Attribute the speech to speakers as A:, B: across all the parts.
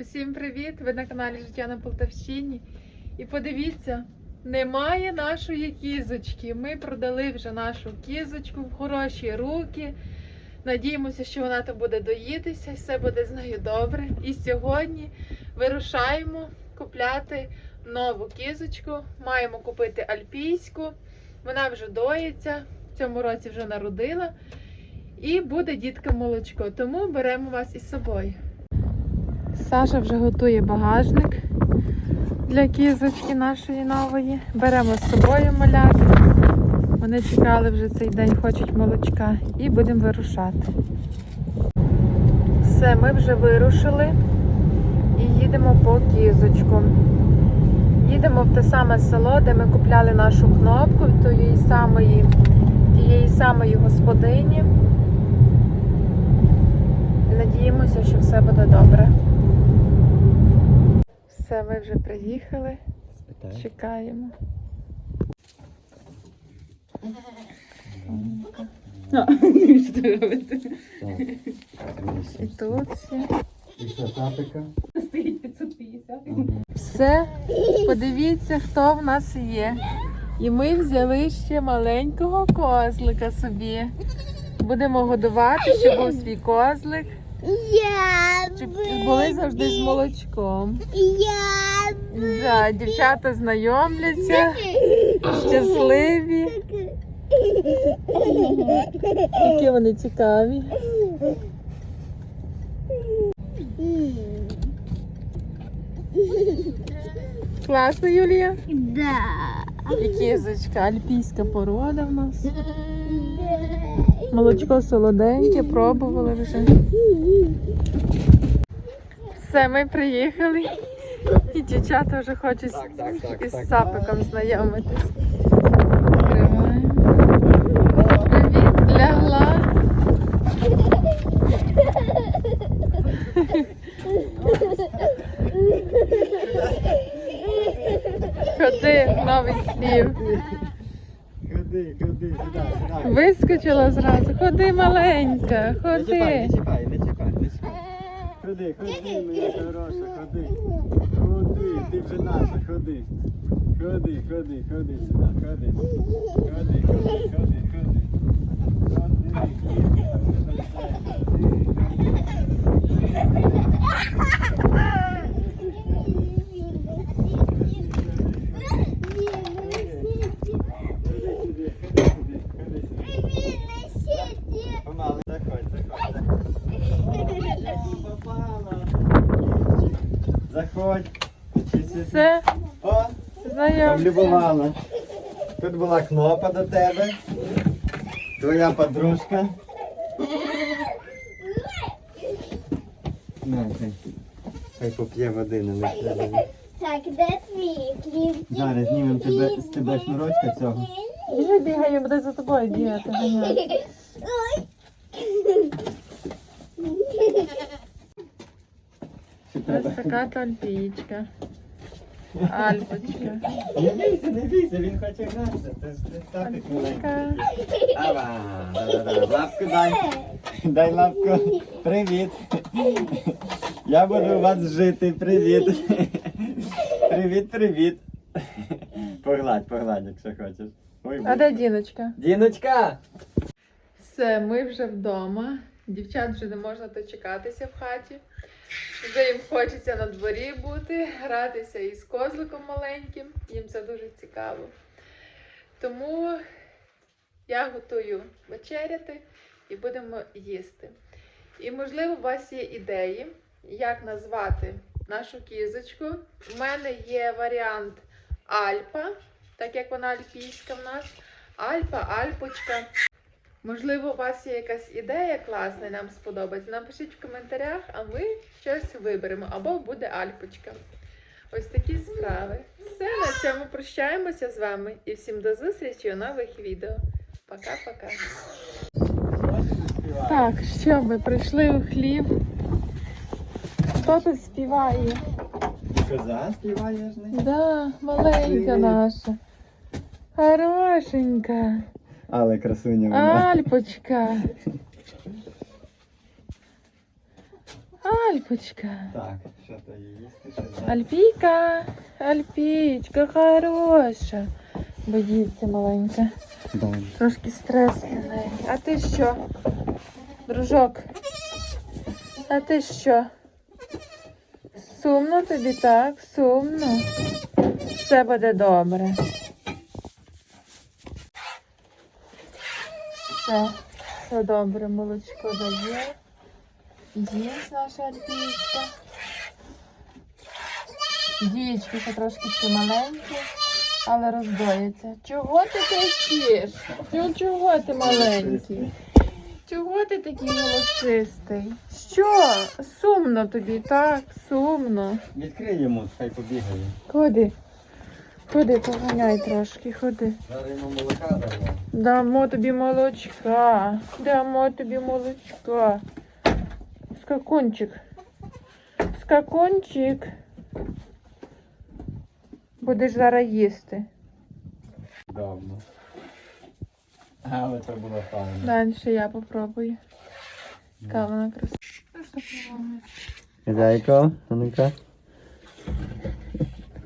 A: Усім привіт! Ви на каналі Життя на Полтавщині. І подивіться, немає нашої кізочки. Ми продали вже нашу кізочку в хороші руки. Надіємося, що вона там буде доїтися, все буде з нею добре. І сьогодні вирушаємо купляти нову кізочку. Маємо купити альпійську. Вона вже доїться, в цьому році вже народила. І буде дітка молочко. Тому беремо вас із собою. Саша вже готує багажник для кізочки нашої нової. Беремо з собою малят. Вони чекали вже цей день, хочуть молочка. І будемо вирушати. Все, ми вже вирушили і їдемо по кізочку. Їдемо в те саме село, де ми купляли нашу кнопку тієї самої, тієї самої господині. Надіємося, що все буде добре. Все, ми вже приїхали,
B: Спитай.
A: чекаємо. І тут всі.
B: І що.
A: Все, подивіться, хто в нас є. І ми взяли ще маленького козлика собі. Будемо годувати, щоб був свій козлик.
C: Я
A: були завжди з молочком.
C: я
A: Да, дівчата знайомляться, щасливі. Які вони цікаві. Класно, Юлія.
C: Да.
A: І кізочка, альпійська порода в нас. Молочко солоденьке, пробували вже. Все, ми приїхали. І дівчата вже хочуть
B: Так, так, так,
A: із
B: так.
A: сапиком знайомитись. Відкриваємо. Привіт, лягла. Ходи, новий хлів.
B: Ходи, ходи, сюди, сюди.
A: Вискочила зразу. Ходи, маленька, ходи.
B: не чіпай, не чіпай, не чіпай. Ходи, ходи, моя хороша, ходи. Ходи, ти вже наша, ходи. Ходи, ходи, ходи сюди, ходи. Ходи, ходи, ходи, ходи. Заходь.
A: Все,
B: О,
A: знайомся.
B: облюбувала. Тут була кнопа до тебе. Твоя подружка. На, хай. Хай поп'є води на них.
C: Так, де твій хліб?
B: Зараз знімемо тебе, з тебе шнурочка цього.
A: Біжи бігає, буде за тобою бігати. ганяти.
C: Ой.
A: Ось така то альпійка. Альпочка.
B: Не бійся, не бійся, він хоче гратися. Це ж представник маленький. Ава, да-да-да. Лапку дай. Дай лапку. Привіт. Я буду у вас жити. Привіт. Привіт, привіт. Погладь, погладь, якщо хочеш. Ой,
A: А де Діночка?
B: Діночка!
A: Все, ми вже вдома. Дівчат вже не можна дочекатися в хаті. Вже їм хочеться на дворі бути, гратися із козликом маленьким. Їм це дуже цікаво. Тому я готую вечеряти і будемо їсти. І, можливо, у вас є ідеї, як назвати нашу кізочку. У мене є варіант Альпа, так як вона альпійська в нас. Альпа, Альпочка. Можливо, у вас є якась ідея класна, і нам сподобається. Напишіть в коментарях, а ми щось виберемо. Або буде Альпочка. Ось такі справи. Все, на цьому прощаємося з вами і всім до зустрічі у нових відео. Пока-пока. Так, що ми прийшли у хлів. Хто тут співає?
B: Коза співаєш не?
A: Да, маленька наша. Хорошенька.
B: Але красуня вона.
A: Альпочка. Альпочка.
B: Так, що то їсти, що не?
A: Альпійка, Альпічка хороша. Боїться маленька.
B: Далі.
A: Трошки стрес на неї. А ти що? Дружок? А ти що? Сумно тобі, так? Сумно. Все буде добре. Все, все добре, молочко дає. Їсть наша альпійка. Дієчки ще трошки ще маленькі, але роздоїться. Чого ти кричиш? Чого, чого ти маленький? Чого ти такий голосистий? Що? Сумно тобі, так? Сумно.
B: Відкрий йому, хай побігає.
A: Ходи. Ходи, поганяй трошки, ходи.
B: Молока дамо.
A: Дамо тобі молочка. Дамо тобі молочка. Скакунчик. Скакунчик. Будеш зараз їсти.
B: Давно. Але це було файно.
A: Далі я попробую. Яка вона красива. Що
B: ну-ка.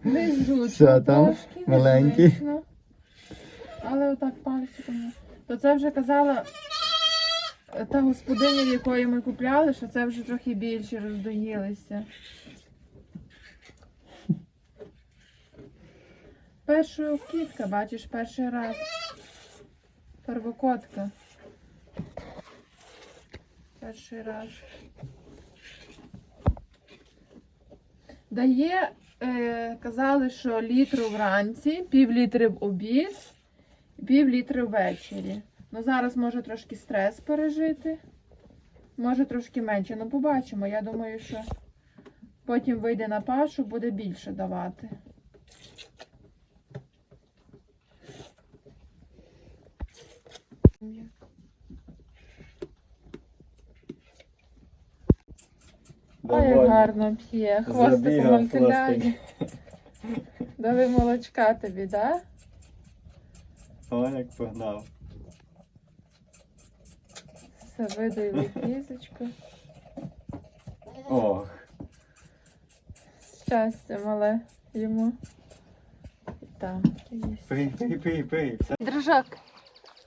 A: Незручно
B: Що там?
A: трошки,
B: Маленький?
A: незвично. Але отак пальчиком. То це вже казала е, та господиня, в якої ми купляли, що це вже трохи більше роздоїлися. Перша кітка, бачиш, перший раз. Первокотка. Перший раз. Дає, е, казали, що літру вранці, пів літри в обід, пів літри ввечері. Ну зараз може трошки стрес пережити. Може трошки менше. Ну побачимо. Я думаю, що потім вийде на пашу, буде більше давати. Ой, як гарно п'є. Хвостиком мультиляє. Дали молочка тобі, да?
B: О, як погнав.
A: Все видаю кізочку.
B: Ох.
A: Щастя мале йому. І там.
B: Пий, пий, пий, пий.
A: Дружок.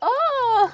A: О!